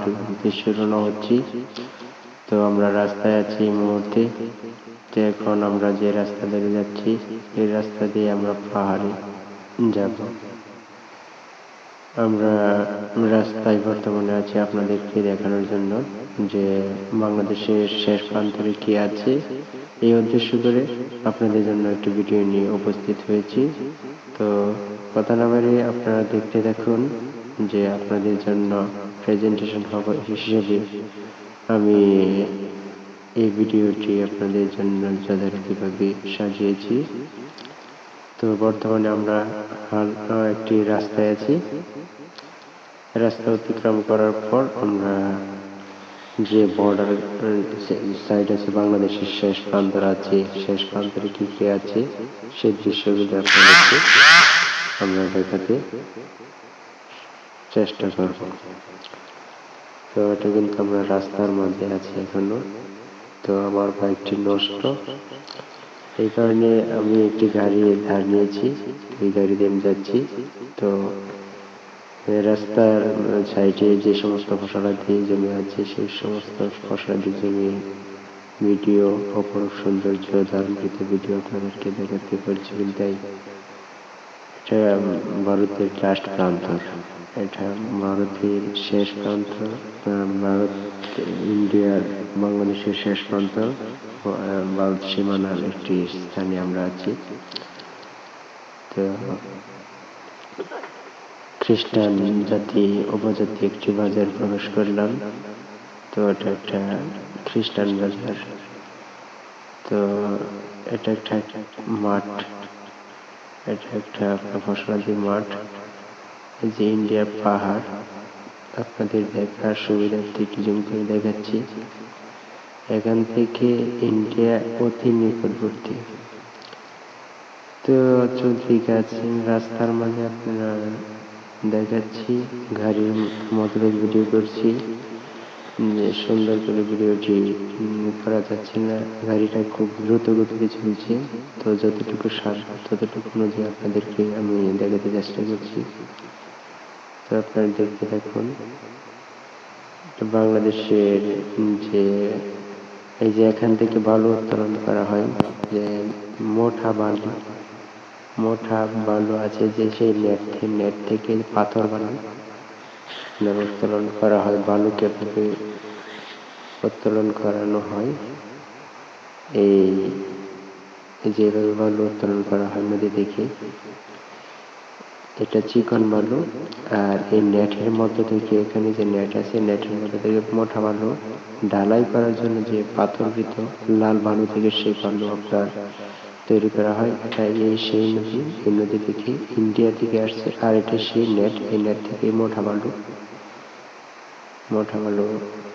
পাহাড়ি উদ্দেশ্যে রওনা হচ্ছি। তো আমরা রাস্তায় আছি এই মুহূর্তে। তো এখন আমরা যে রাস্তা ধরে যাচ্ছি, এই রাস্তা দিয়ে আমরা পাহাড়ে যাব। আমরা রাস্তায় বর্তমানে আছি আপনাদেরকে দেখানোর জন্য যে বাংলাদেশের শেষ প্রান্তরে কি আছে। এই উদ্দেশ্য করে আপনাদের জন্য একটি ভিডিও নিয়ে উপস্থিত হয়েছি। তো কথা না বাড়িয়ে আপনারা দেখতে দেখুন যে আপনাদের জন্য প্রেজেন্টেশন হিসেবে। আমি এই ভিডিওটি আপনাদের জন্য যথারীতিভাবে সাজিয়েছি। তো বর্তমানে আমরা একটি রাস্তায় আছি। রাস্তা অতিক্রম করার পর আমরা যে বর্ডার সাইড আছে, বাংলাদেশের শেষ প্রান্তর আছে, শেষ প্রান্তরে কি কি আছে সেই দৃশ্যগুলো আপনাদেরকে আমরা দেখাতে চেষ্টা করব। তো এটা কিন্তু আমরা রাস্তার মধ্যে আছি এখনও। তো আমার বাইকটি নষ্ট। এই কারণে আমি একটি গাড়ি ধার নিয়েছি। এই গাড়িতে আমি যাচ্ছি। তো রাস্তার সাইডে যে সমস্ত ফসলাদি জমি আছে, সেই সমস্ত ফসলাদি জমি, ভিডিও, অপরূপ সৌন্দর্য ধারণকৃত ভিডিও আপনাদেরকে দেখাতে পারছি। তাই এটা ভারতের লাস্ট প্রান্ত। এটা ভারতের শেষ প্রান্ত ভারত ইন্ডিয়ার বাংলাদেশের শেষ প্রান্ত ভারত সীমানার একটি স্থানে আমরা আছি। তো, খ্রিস্টান জাতি, উপজাতি একটি বাজার প্রবেশ করলাম। তো, এটা একটা খ্রিস্টান বাজার। তো, এটা একটা মাঠ। এটা একটা ফসলাদি মাঠ। যে ইন্ডিয়ার পাহাড়, আপনাদের দেখার সুবিধার্থে একটু জুম করে দেখাচ্ছি। এখান থেকে ইন্ডিয়া অতি নিকটবর্তী। তো চলতি গাছ রাস্তার মাঝে আপনারা দেখাচ্ছি গাড়ির মতো ভিডিও করছি। সুন্দর করে ভিডিওটি করা যাচ্ছে না, গাড়িটা খুব দ্রুত গতিতে চলছে। তো যতটুকু সার, ততটুকু অনুযায়ী আপনাদেরকে আমি দেখাতে চেষ্টা করছি। তো আপনারা দেখতে থাকুন বাংলাদেশের যে, এই যে এখান থেকে বালু উত্তোলন করা হয়, যে মোটা বালু মোটা বালু আছে যে সেই নেট নেট থেকে পাথর বানান। উত্তোলন করা হয়, বালুকে এভাবে উত্তোলন করানো হয়। এই যেভাবে বালু উত্তোলন করা হয় নদী থেকে, এটা চিকন বালু আর এই নেটের মধ্যে থেকে, এখানে যে নেট আছে, নেটের মধ্যে থেকে মোটা বালু। ঢালাই করার জন্য যে পাথরকৃত লাল বালু থেকে সেই বালু আপনার তৈরি করা হয়। এটা এই সেই নদী, এই নদী থেকে ইন্ডিয়া থেকে আসছে। আর এটা সেই নেট, এই নেট থেকে মোটা বালু। মোটা বালু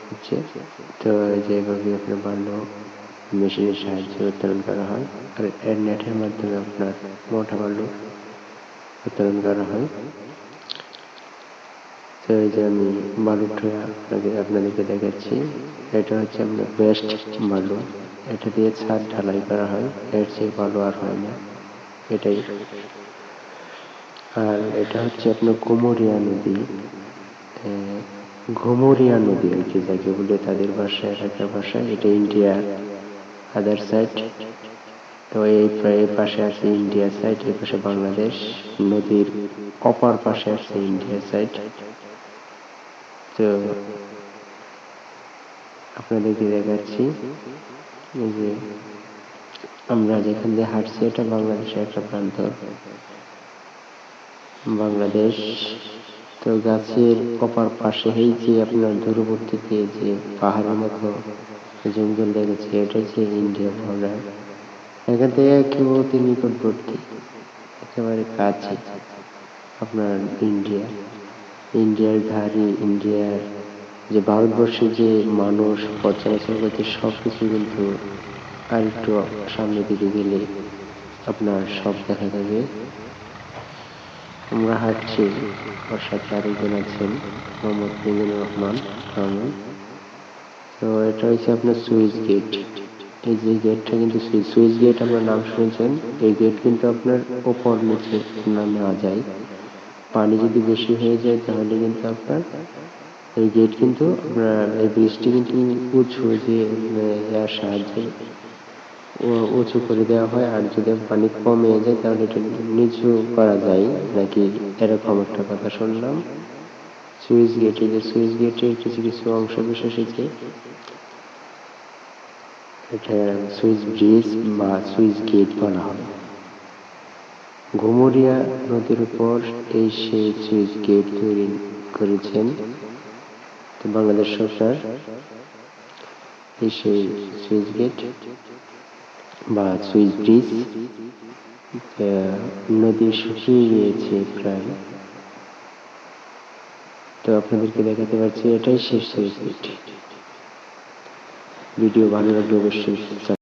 হচ্ছে তো যেভাবে আপনার বালু মেশিনের সাহায্যে উত্তোলন করা হয় আর এর নেটের মাধ্যমে আপনার মোটা বালু উত্তোলন করা হয় তো এই যে আমি বালুটা আপনাকে আপনাদেরকে দেখাচ্ছি এটা হচ্ছে আপনার বেস্ট বালু এটা দিয়ে ছাদ ঢালাই করা হয় এর চেয়ে ভালো আর হয় না এটাই আর এটা হচ্ছে আপনার কুমোরিয়া নদী ঘুমুরিয়া নদী আর কি যাকে বলে তাদের ভাষায় এলাকার ভাষায়। এটা ইন্ডিয়া আদার সাইড তো এই পাশে আছে ইন্ডিয়া সাইড এই পাশে বাংলাদেশ। নদীর অপর পাশে আছে ইন্ডিয়া সাইড তো আপনাদেরকে দেখাচ্ছি, এই যে আমরা যেখান দিয়ে হাঁটছি, এটা বাংলাদেশের একটা প্রান্ত। বাংলাদেশ তো গাছের কপার পাশে এই যে আপনার দূরবর্তীতে যে পাহাড়ের মতো জঙ্গল দেখেছে, এটা হচ্ছে ইন্ডিয়া বর্ডার। এখান থেকে একেবারে নিকটবর্তী, একেবারে কাছে আপনার ইন্ডিয়া। ইন্ডিয়ার ধারে ইন্ডিয়ার যে ভারতবর্ষে যে মানুষ পথ চলাচল করছে সব কিছু কিন্তু আর একটু সামনের দিকে গেলে আপনার সব দেখা যাবে। আমরা হাঁটছি ওর সাথে আরেকজন আছেন মোহাম্মদ মিজানুর রহমান রহমান। তো এটা হচ্ছে আপনার সুইচ গেট। এই যে গেটটা কিন্তু সুইচ গেট আপনার নাম শুনেছেন। এই গেট কিন্তু আপনার ওপর নিচে নেওয়া যায়। পানি যদি বেশি হয়ে যায় তাহলে কিন্তু আপনার এই গেট কিন্তু আমরা এই ব্রিজটি কিন্তু উঁচু যে সাহায্যে উঁচু করে দেওয়া হয় আর যদি পানি কমে যায় তাহলে এটা নিচু করা যায়। নাকি এরকম একটা কথা শুনলাম। সুইচ গেটে যে সুইচ গেটের কিছু কিছু অংশ বিশেষ যে এটা সুইচ ব্রিজ বা সুইচ গেট বলা হয়। ঘুমুরিয়া নদীর উপর এই সেই সুইচ গেট তৈরি করেছেন। বাংলাদেশ সরকার এই সেই সুইচ গেট বা সুইচ ব্রিজ নদী শুকিয়ে গিয়েছে প্রায়। তো আপনাদেরকে দেখাতে পারছি, এটাই শেষ ভিডিও ভালো লাগলে অবশ্যই